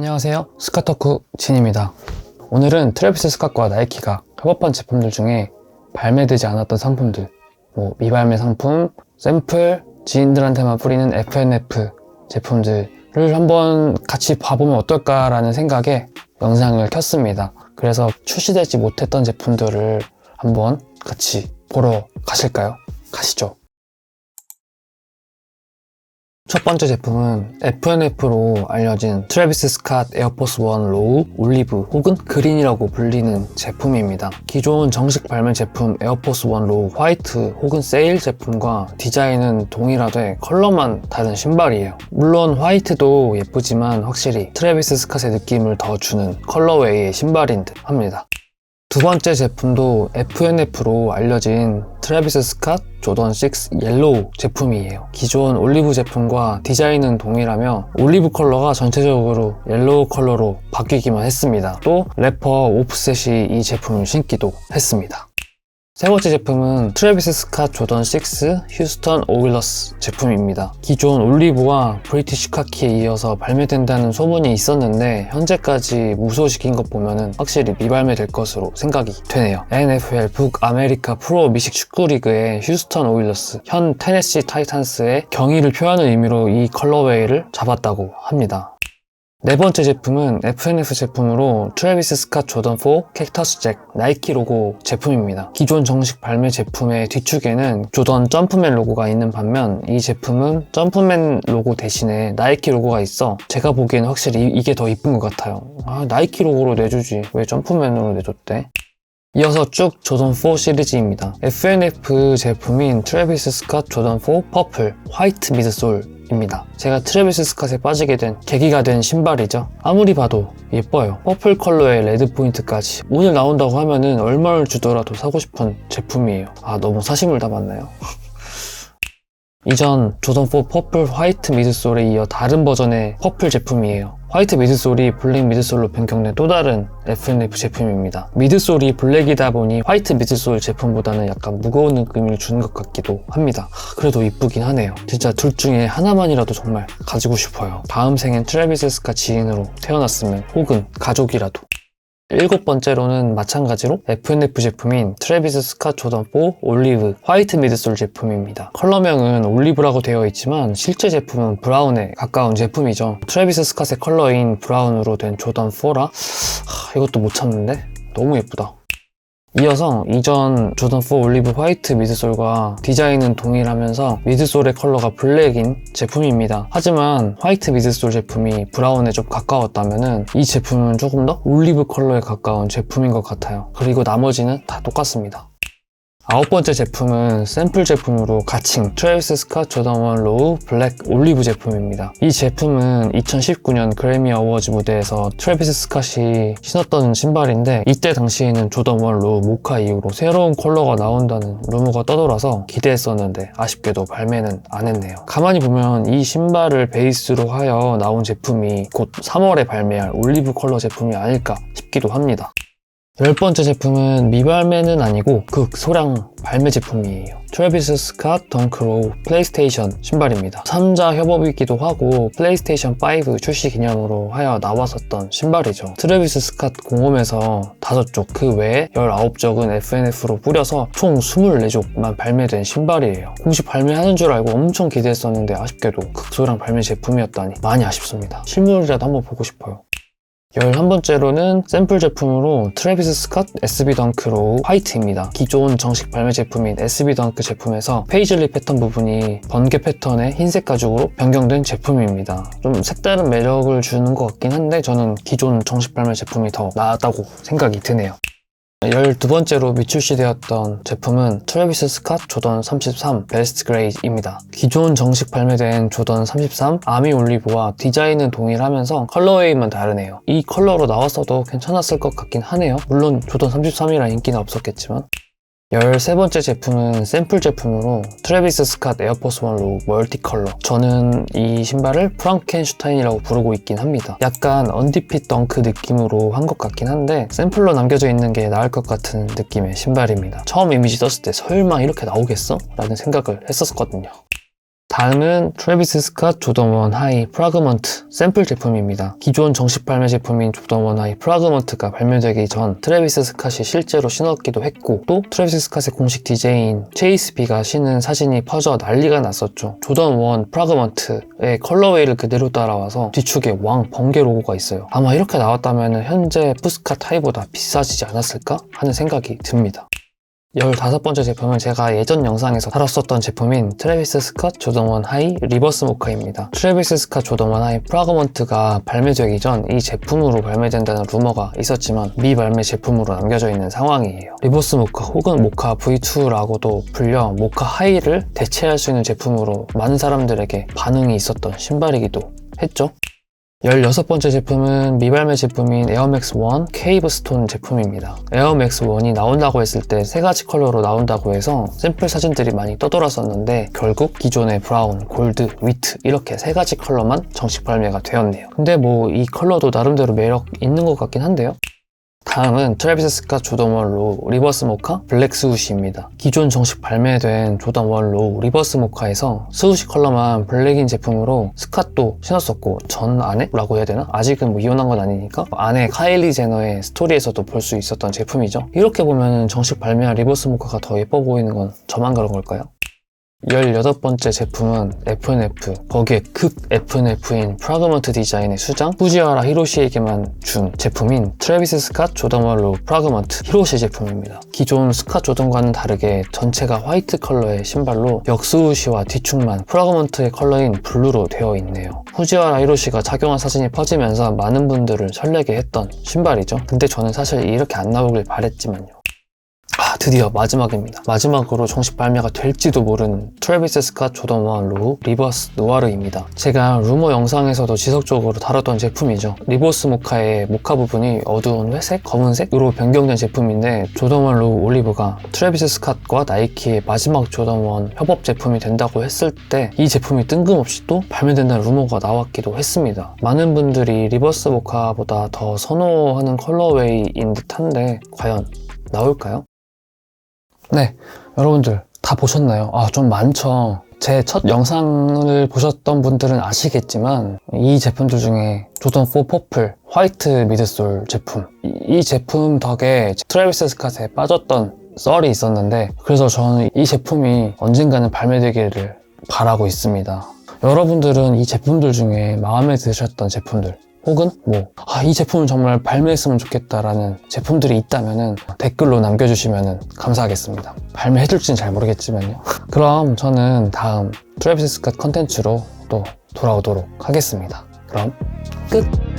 안녕하세요. 스카터쿠 진입니다. 오늘은 트래비스 스캇과 나이키가 협업한 제품들 중에 발매되지 않았던 상품들, 뭐 미발매 상품, 샘플, 지인들한테만 뿌리는 FNF 제품들을 한번 같이 봐보면 어떨까라는 생각에 영상을 켰습니다. 그래서 출시되지 못했던 제품들을 한번 같이 보러 가실까요? 가시죠. 첫 번째 제품은 FNF로 알려진 트래비스 스캇 에어포스 원 로우, 올리브 혹은 그린이라고 불리는 제품입니다. 기존 정식 발매 제품 에어포스 원 로우 화이트 혹은 세일 제품과 디자인은 동일하되 컬러만 다른 신발이에요. 물론 화이트도 예쁘지만 확실히 트래비스 스캇의 느낌을 더 주는 컬러웨이의 신발인 듯 합니다. 두 번째 제품도 FNF로 알려진 트래비스 스캇 조던 6 옐로우 제품이에요. 기존 올리브 제품과 디자인은 동일하며 올리브 컬러가 전체적으로 옐로우 컬러로 바뀌기만 했습니다. 또 래퍼 오프셋이 이 제품을 신기도 했습니다. 세 번째 제품은 트래비스 스캇 조던 6 휴스턴 오일러스 제품입니다. 기존 올리브와 브리티쉬 카키에 이어서 발매된다는 소문이 있었는데 현재까지 무소식인 것 보면은 확실히 미발매될 것으로 생각이 되네요. NFL 북아메리카 프로 미식 축구 리그의 휴스턴 오일러스, 현 테네시 타이탄스의 경의를 표하는 의미로 이 컬러웨이를 잡았다고 합니다. 네 번째 제품은 FNF 제품으로 트래비스 스캇 조던 4 캡터스 잭 나이키 로고 제품입니다. 기존 정식 발매 제품의 뒤축에는 조던 점프맨 로고가 있는 반면 이 제품은 점프맨 로고 대신에 나이키 로고가 있어 제가 보기에는 확실히 이- 이게 더 이쁜 것 같아요. 아 나이키 로고로 내주지 왜 점프맨으로 내줬대? 이어서 쭉 조던 4 시리즈입니다. FNF 제품인 트래비스 스캇 조던 4 퍼플 화이트 미드솔 입니다. 제가 트래비스 스캇에 빠지게 된 계기가 된 신발이죠. 아무리 봐도 예뻐요. 퍼플 컬러의 레드 포인트까지. 오늘 나온다고 하면은 얼마를 주더라도 사고 싶은 제품이에요. 아 너무 사심을 담았나요? 이전 조던4 퍼플 화이트 미드솔에 이어 다른 버전의 퍼플 제품이에요. 화이트 미드솔이 블랙 미드솔로 변경된 또 다른 FNF 제품입니다. 미드솔이 블랙이다 보니 화이트 미드솔 제품보다는 약간 무거운 느낌을 주는 것 같기도 합니다. 하, 그래도 이쁘긴 하네요. 진짜 둘 중에 하나만이라도 정말 가지고 싶어요. 다음 생엔 트래비스 스카 지인으로 태어났으면 혹은 가족이라도. 일곱 번째로는 마찬가지로 FNF 제품인 트래비스 스캇 조던 4 올리브 화이트 미드솔 제품입니다. 컬러명은 올리브라고 되어 있지만 실제 제품은 브라운에 가까운 제품이죠. 트래비스 스캇의 컬러인 브라운으로 된 조던 4라 하, 이것도 못 참는데 너무 예쁘다. 이어서 이전 조던 4 올리브 화이트 미드솔과 디자인은 동일하면서 미드솔의 컬러가 블랙인 제품입니다. 하지만 화이트 미드솔 제품이 브라운에 좀 가까웠다면 이 제품은 조금 더 올리브 컬러에 가까운 제품인 것 같아요. 그리고 나머지는 다 똑같습니다. 아홉 번째 제품은 샘플 제품으로 가칭 트래비스 스캇 조던 1 로우 블랙 올리브 제품입니다. 이 제품은 2019년 그래미 어워즈 무대에서 트래비스 스캇이 신었던 신발인데 이때 당시에는 조던 1 로우 모카 이후로 새로운 컬러가 나온다는 루머가 떠돌아서 기대했었는데 아쉽게도 발매는 안 했네요. 가만히 보면 이 신발을 베이스로 하여 나온 제품이 곧 3월에 발매할 올리브 컬러 제품이 아닐까 싶기도 합니다. 열 번째 제품은 미발매는 아니고 극소량 발매 제품이에요. 트래비스 스캇 덩크로우 플레이스테이션 신발입니다. 3자 협업이기도 하고 플레이스테이션 5 출시 기념으로 하여 나왔었던 신발이죠. 트래비스 스캇 공홈에서 5쪽 그 외에 19쪽은 FNF로 뿌려서 총 24족만 발매된 신발이에요. 공식 발매하는 줄 알고 엄청 기대했었는데 아쉽게도 극소량 발매 제품이었다니 많이 아쉽습니다. 실물이라도 한번 보고 싶어요. 11번째로는 샘플 제품으로 트래비스 스캇 SB 덩크로 화이트입니다. 기존 정식 발매 제품인 SB 덩크 제품에서 페이즐리 패턴 부분이 번개 패턴의 흰색 가죽으로 변경된 제품입니다. 좀 색다른 매력을 주는 것 같긴 한데 저는 기존 정식 발매 제품이 더 나았다고 생각이 드네요. 12번째로 미출시되었던 제품은 트래비스 스캇 조던 33 베스트 그레이입니다. 기존 정식 발매된 조던 33 아미 올리브와 디자인은 동일하면서 컬러웨이만 다르네요. 이 컬러로 나왔어도 괜찮았을 것 같긴 하네요. 물론 조던 33이라 인기는 없었겠지만 13번째 제품은 샘플 제품으로 트래비스 스캇 에어포스 1 로우 멀티 컬러. 저는 이 신발을 프랑켄슈타인이라고 부르고 있긴 합니다. 약간 언디핏 덩크 느낌으로 한 것 같긴 한데 샘플로 남겨져 있는 게 나을 것 같은 느낌의 신발입니다. 처음 이미지 떴을 때 설마 이렇게 나오겠어? 라는 생각을 했었거든요 다음은 트래비스 스캇 조던 원 하이 프라그먼트 샘플 제품입니다. 기존 정식 발매 제품인 조던 원 하이 프라그먼트가 발매되기 전 트래비스 스캇이 실제로 신었기도 했고 또 트래비스 스캇의 공식 디제인 체이스 비가 신은 사진이 퍼져 난리가 났었죠. 조던 원 프라그먼트의 컬러웨이를 그대로 따라와서 뒤축에 왕 번개 로고가 있어요. 아마 이렇게 나왔다면 현재 푸스카 타이보다 비싸지지 않았을까 하는 생각이 듭니다. 15번째 제품은 제가 예전 영상에서 다뤘었던 제품인 트래비스 스캇 조던1 하이 리버스 모카입니다. 트래비스 스캇 조던1 하이 프라그먼트가 발매되기 전 이 제품으로 발매된다는 루머가 있었지만 미발매 제품으로 남겨져 있는 상황이에요. 리버스 모카 혹은 모카 V2라고도 불려 모카 하이를 대체할 수 있는 제품으로 많은 사람들에게 반응이 있었던 신발이기도 했죠. 16번째 제품은 미발매 제품인 에어맥스 1 케이브 스톤 제품입니다. 에어맥스 1이 나온다고 했을 때 세 가지 컬러로 나온다고 해서 샘플 사진들이 많이 떠돌았었는데 결국 기존의 브라운, 골드, 위트 이렇게 세 가지 컬러만 정식 발매가 되었네요. 근데 뭐 이 컬러도 나름대로 매력 있는 것 같긴 한데요. 다음은 트래비스 스캇 조던 원 로우 리버스 모카 블랙 스우시입니다. 기존 정식 발매된 조던 원 로우 리버스 모카에서 스우시 컬러만 블랙인 제품으로 스캇도 신었었고 전 안에라고 해야 되나? 아직은 뭐 이혼한 건 아니니까 안에 카일리 제너의 스토리에서도 볼 수 있었던 제품이죠. 이렇게 보면 정식 발매한 리버스 모카가 더 예뻐 보이는 건 저만 그런 걸까요? 18번째 제품은 FNF 거기에 극 FNF인 프라그먼트 디자인의 수장 후지와라 히로시에게만 준 제품인 트래비스 스캇 조던월로 프라그먼트 히로시 제품입니다. 기존 스캇 조던과는 다르게 전체가 화이트 컬러의 신발로 역스우시와 뒤축만 프라그먼트의 컬러인 블루로 되어 있네요. 후지와라 히로시가 착용한 사진이 퍼지면서 많은 분들을 설레게 했던 신발이죠. 근데 저는 사실 이렇게 안 나오길 바랬지만요. 아, 드디어 마지막입니다. 마지막으로 정식 발매가 될지도 모르는 트래비스 스캇 조던 1 로우 리버스 노아르입니다. 제가 루머 영상에서도 지속적으로 다뤘던 제품이죠. 리버스 모카의 모카 부분이 어두운 회색, 검은색으로 변경된 제품인데 조던 1 로우 올리브가 트래비스 스캇과 나이키의 마지막 조던 1 협업 제품이 된다고 했을 때 이 제품이 뜬금없이 또 발매된다는 루머가 나왔기도 했습니다. 많은 분들이 리버스 모카보다 더 선호하는 컬러웨이인 듯한데 과연 나올까요? 네, 여러분들 다 보셨나요? 아, 좀 많죠. 제 첫 영상을 보셨던 분들은 아시겠지만 이 제품들 중에 조던 4 퍼플 화이트 미드솔 제품 이, 이 제품 덕에 트래비스 스캇에 빠졌던 썰이 있었는데 그래서 저는 이 제품이 언젠가는 발매되기를 바라고 있습니다. 여러분들은 이 제품들 중에 마음에 드셨던 제품들 혹은 뭐, 아, 이 제품을 정말 발매했으면 좋겠다라는 제품들이 있다면은 댓글로 남겨주시면 감사하겠습니다. 발매해줄지는 잘 모르겠지만요. 그럼 저는 다음 트래비스 스캇 컨텐츠로 또 돌아오도록 하겠습니다. 그럼 끝!